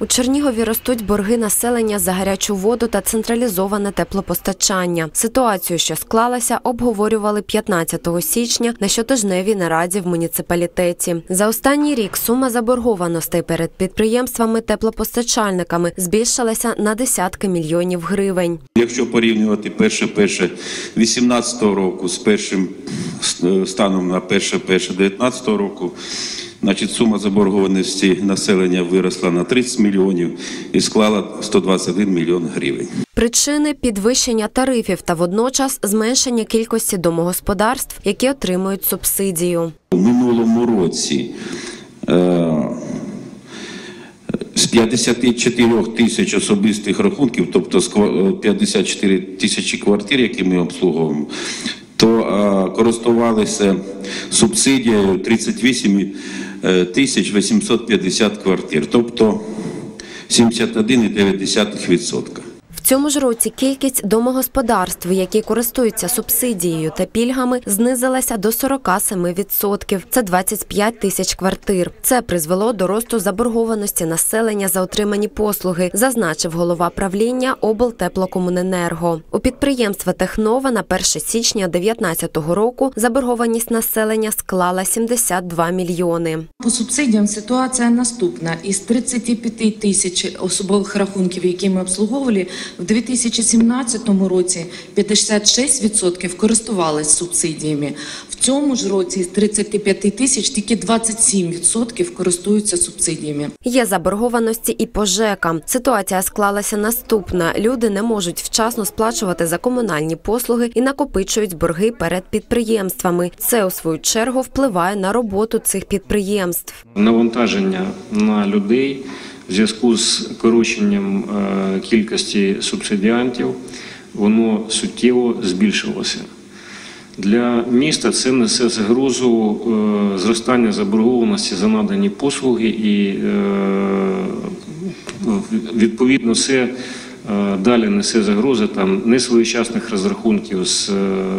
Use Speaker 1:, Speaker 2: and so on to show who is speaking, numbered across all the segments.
Speaker 1: У Чернігові ростуть борги населення за гарячу воду та централізоване теплопостачання. Ситуацію, що склалася, обговорювали 15 січня на щотижневій нараді в муніципалітеті. За останній рік сума заборгованостей перед підприємствами теплопостачальниками збільшилася на десятки мільйонів гривень.
Speaker 2: Якщо порівнювати перше перше 18 року з першим е, станом на перше перше 19 року, значить сума заборгованості населення виросла на 30 мільйонів і склала 121 мільйон гривень.
Speaker 1: Причини підвищення тарифів та водночас зменшення кількості домогосподарств, які отримують субсидію.
Speaker 2: У минулому році е, з 54 тисяч особистих рахунків, тобто з ква- е, 54 тисячі квартир, які ми обслуговуємо, то е, користувалися субсидією 38 е, тисяч 850 квартир, тобто 71,9%.
Speaker 1: Цьому ж році кількість домогосподарств, які користуються субсидією та пільгами, знизилася до 47%. Це 25 тисяч квартир. Це призвело до росту заборгованості населення за отримані послуги, зазначив голова правління облтеплокомуненерго. У підприємства Технова на 1 січня 2019 року заборгованість населення склала 72 мільйони.
Speaker 3: По субсидіям ситуація наступна. Із 35 тисяч особових рахунків, які ми обслуговували, в 2017 році 56% користувалися субсидіями. В цьому ж році з 35 тисяч тільки 27% користуються субсидіями.
Speaker 1: Є заборгованості і по ЖЕКам. Ситуація склалася наступна: люди не можуть вчасно сплачувати за комунальні послуги і накопичують борги перед підприємствами. Це у свою чергу впливає на роботу цих підприємств.
Speaker 4: навантаження на людей в зв'язку з скороченням е, кількості субсидіантів, воно суттєво збільшилося. Для міста це несе загрозу е, зростання заборгованості за надані послуги і е, відповідно це далі несе загрози там несвоєчасних розрахунків з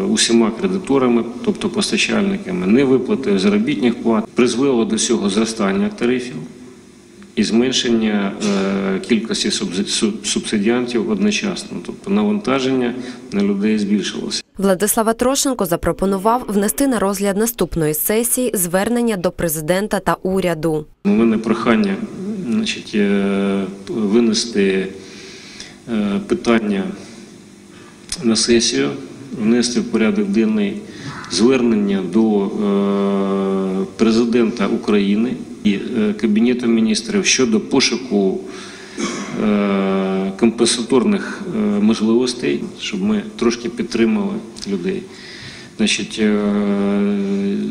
Speaker 4: усіма кредиторами, тобто постачальниками, невиплати заробітних плат, призвело до цього зростання тарифів і зменшення е, кількості субсидіантів одночасно, тобто навантаження на людей збільшилося.
Speaker 1: Владислава Трошенко запропонував внести на розгляд наступної сесії звернення до президента та уряду.
Speaker 4: У мене прохання значить, е, винести е, питання на сесію, внести в порядок денний звернення до президента України і е, Кабінету міністрів щодо пошуку е, компенсаторних е, можливостей, щоб ми трошки підтримали людей. Значить,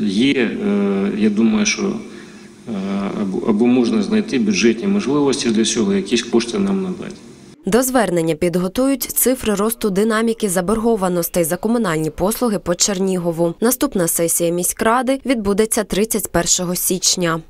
Speaker 4: є, я думаю, що або можна знайти бюджетні можливості для цього, якісь кошти нам надати.
Speaker 1: До звернення підготують цифри росту динаміки заборгованостей за комунальні послуги по Чернігову. Наступна сесія міськради відбудеться 31 січня.